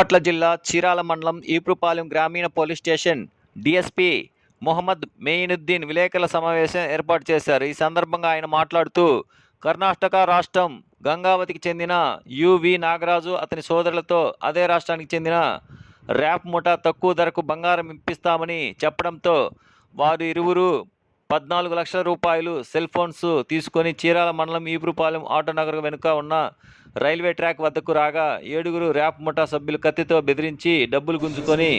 బాపట్ల జిల్లా చీరాల మండలం ఈపుపాలెం గ్రామీణ police station DSP Mohammed Moinuddin విలేకరుల సమావేశం ఏర్పాటు చేశారు. ఈ సందర్భంగా ఆయన మాట్లాడుతూ కర్ణాటక రాష్ట్రం గంగావతికి చెందిన యువి నాగరాజు అతని సోదరులతో అదే రాష్ట్రానికి చెందిన ర్యాప్ ముఠా తక్కువ ధరకు బంగారం ఇప్పిస్తామని చెప్పడంతో వారు ఇరువురు పద్నాలుగు లక్షల రూపాయలు సెల్ ఫోన్స్ తీసుకొని చీరాల మండలం ఈపురుపాలెం ఆటోనగర్ వెనుక ఉన్న రైల్వే ట్రాక్ వద్దకు రాగా ఏడుగురు ర్యాప్ ముఠా సభ్యులు కత్తితో బెదిరించి డబ్బులు గుంజుకొని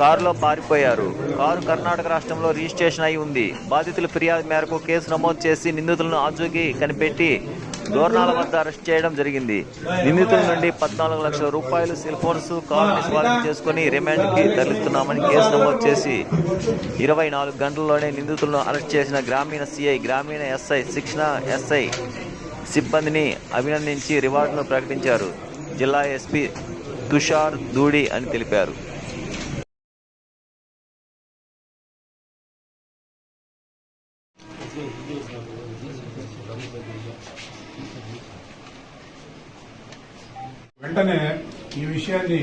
కారులో పారిపోయారు. కారు కర్ణాటక రాష్ట్రంలో రిజిస్ట్రేషన్ అయి ఉంది. బాధితుల ఫిర్యాదు మేరకు కేసు నమోదు చేసి నిందితులను ఆచూకీ కనిపెట్టి దోర్నాల వద్ద అరెస్ట్ చేయడం జరిగింది. నిందితుల నుండి పద్నాలుగు లక్షల రూపాయలు సెల్ ఫోన్స్ కారుని స్వాధీనం చేసుకుని రిమాండ్కి తరలిస్తున్నామని కేసు నమోదు చేసి ఇరవై నాలుగు గంటల్లోనే నిందితులను అరెస్ట్ చేసిన గ్రామీణ సిఐ గ్రామీణ ఎస్ఐ శిక్షణ ఎస్ఐ సిబ్బందిని అభినందించి రివార్డును ప్రకటించారు. జిల్లా ఎస్పీ తుషార్ దూడి అని తెలిపారు. వెంటనే ఈ విషయాన్ని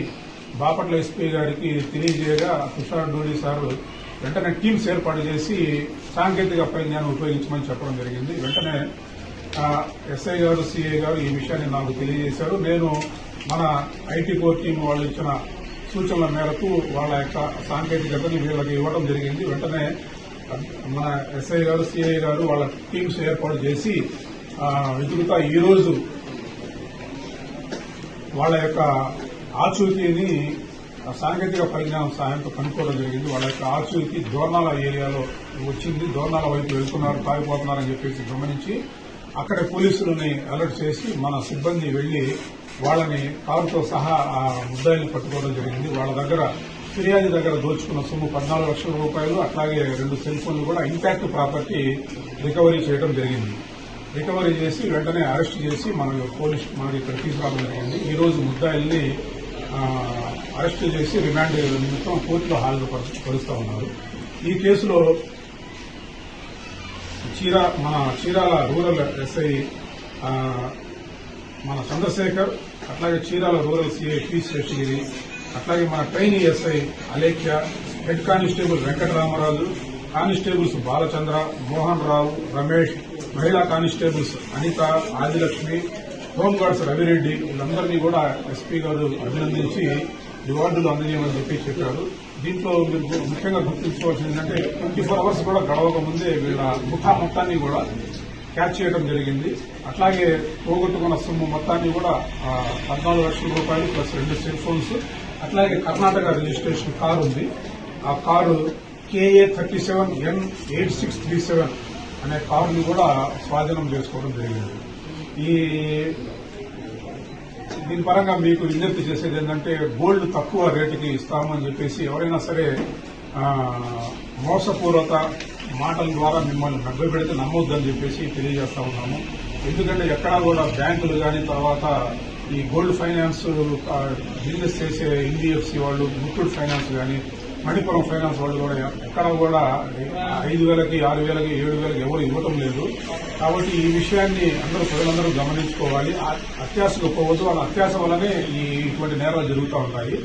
బాపట్ల ఎస్పీ గారికి తెలియజేయగా తుషార్ డోడీ సారు వెంటనే టీమ్స్ ఏర్పాటు చేసి సాంకేతిక పరిజ్ఞానం ఉపయోగించమని చెప్పడం జరిగింది. వెంటనే ఎస్ఐ గారు సిఐ గారు ఈ విషయాన్ని నాకు తెలియజేశారు. నేను మన ఐటీ కోర్ టీం వాళ్ళు ఇచ్చిన సూచనల మేరకు వాళ్ళ యొక్క సాంకేతికతని వీళ్ళకి ఇవ్వడం జరిగింది. వెంటనే మన ఎస్ఐ గారు సిఐ గారు వాళ్ళ టీమ్స్ ఏర్పాటు చేసి ఆ, వెతుకుతా వాళ్ళ యొక్క ఆచూకీని సాంకేతిక పరిజ్ఞానం సాయంతో కనుక్కోవడం జరిగింది. వాళ్ళ యొక్క ఆచూకీ దోర్నాల ఏరియాలో వచ్చింది. దోర్నాల వైపు వెళ్తున్నారు తాగిపోతున్నారని చెప్పేసి గమనించి అక్కడ పోలీసులని అలర్ట్ చేసి మన సిబ్బంది వెళ్ళి వాళ్ళని కారుతో సహా ఆ ముద్దాయిని పట్టుకోవడం జరిగింది. వాళ్ళ దగ్గర ఫిర్యాదు దగ్గర దోచుకున్న సొమ్ము పద్నాలుగు లక్షల రూపాయలు అట్లాగే రెండు సెల్ ఫోన్లు కూడా ఇంపాక్ట్ ప్రాపర్టీ రికవరీ చేయడం జరిగింది. రికవరీ చేసి వెంటనే అరెస్ట్ చేసి మన పోలీస్ మనకి ఇక్కడ తీసుకురావడం జరిగింది. ఈ రోజు ముద్దాయిల్ని అరెస్ట్ చేసి రిమాండ్ నిమిత్తం కోర్టులో హాజరుపరుస్తూ ఉన్నారు. ఈ కేసులో చీరా మన చీరాల రూరల్ ఎస్ఐ మన చంద్రశేఖర్ అట్లాగే Chirala rural CI P Seshagiri అట్లాగే మన trainee SI Alekhya head constable Venkataramaraju constables Balachandra Mohan Rao Ramesh మహిళా constables Anitha Adilakshmi home guards Ravireddy వీళ్ళందరినీ కూడా ఎస్పీ గారు అభినందించి రివార్డులు అందజేయమని చెప్పి చెప్పారు. దీంట్లో మీరు ముఖ్యంగా గుర్తుంచుకోవాల్సింది ఏంటంటే ట్వంటీ ఫోర్ అవర్స్ కూడా గడవక ముందే వీళ్ళ ముఖ మొత్తాన్ని కూడా క్యాచ్ చేయడం జరిగింది. అట్లాగే పోగొట్టుకున్న సొమ్ము మొత్తాన్ని కూడా పద్నాలుగు లక్షల రూపాయలు ప్లస్ రెండు సెల్ ఫోన్స్ అట్లాగే కర్ణాటక రిజిస్ట్రేషన్ కారు ఉంది ఆ car KA thirty seven N eight six three seven అనే కారుని కూడా స్వాధీనం చేసుకోవడం జరిగింది. ఈ దీని పరంగా మీకు విజ్ఞప్తి చేసేది ఏంటంటే గోల్డ్ తక్కువ రేటుకి ఇస్తామని చెప్పేసి ఎవరైనా సరే మోసపూర్వత మోసపూర్వక మాటల ద్వారా మిమ్మల్ని నగ్గ పెడితే నమ్మొద్దని చెప్పేసి తెలియజేస్తా ఉన్నాము. ఎందుకంటే ఎక్కడా కూడా బ్యాంకులు కానీ తర్వాత ఈ గోల్డ్ ఫైనాన్స్ బిజినెస్ చేసే ఎన్బిఎఫ్సి వాళ్ళు ముత్తూట్ ఫైనాన్స్ కానీ మణిపురం ఫైనాన్స్ వాళ్ళు కూడా ఎక్కడ కూడా ఐదు వేలకి ఆరు వేలకి ఏడు వేలకి ఎవరు ఇవ్వటం లేదు. కాబట్టి ఈ విషయాన్ని అందరూ ప్రజలందరూ గమనించుకోవాలి. అత్యాశకు పోవద్దు వాళ్ళ అత్యాశ వల్లనే ఈ ఇటువంటి నేరాలు జరుగుతూ ఉంటాయి.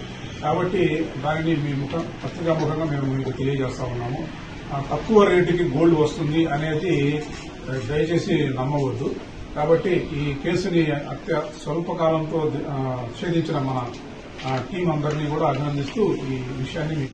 కాబట్టి దానిని మీ ముఖం పత్రికా ముఖంగా మేము మీకు తెలియజేస్తా ఉన్నాము. తక్కువ రేటుకి గోల్డ్ వస్తుంది అనేది దయచేసి నమ్మవద్దు. కాబట్టి ఈ కేసుని అత్య స్వల్పకాలంతో ఛేదించిన మన టీం అందరినీ కూడా అభినందిస్తూ ఈ విషయాన్ని మీకు